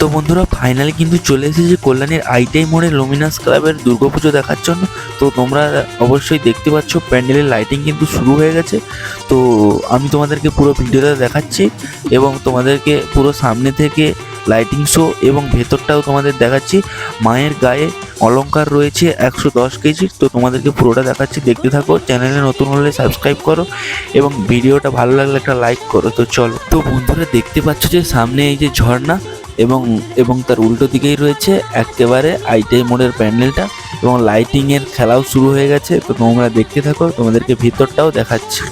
তো বন্ধুরা ফাইনালি কিন্তু চলে এসেছে কল্যাণীর আইটাই মোড়ে লুমিনাস ক্লাবের দুর্গাপুজো দেখার জন্য। তো তোমরা অবশ্যই দেখতে পাচ্ছ, প্যান্ডেলের লাইটিং কিন্তু শুরু হয়ে গেছে। তো আমি তোমাদেরকে পুরো ভিডিওটা দেখাচ্ছি এবং তোমাদেরকে পুরো সামনে থেকে লাইটিং শো এবং ভেতরটাও তোমাদের দেখাচ্ছি। মায়ের গায়ে অলংকার রয়েছে একশো দশ কেজির তো তোমাদেরকে পুরোটা দেখাচ্ছি। দেখতে থাকো চ্যানেলে নতুন হলে সাবস্ক্রাইব করো এবং ভিডিওটা ভালো লাগলে একটা লাইক করো। তো চলো। তো বন্ধুরা, দেখতে পাচ্ছ যে সামনে এই যে ঝর্ণা এবং এবং তার উল্টো দিকেই রয়েছে একেবারে আইটিআই মোড়ের প্যান্ডেলটা এবং লাইটিংয়ের খেলাও শুরু হয়ে গেছে। তো তোমরা দেখতে থাকো, তোমাদেরকে ভিতরটাও দেখাচ্ছি।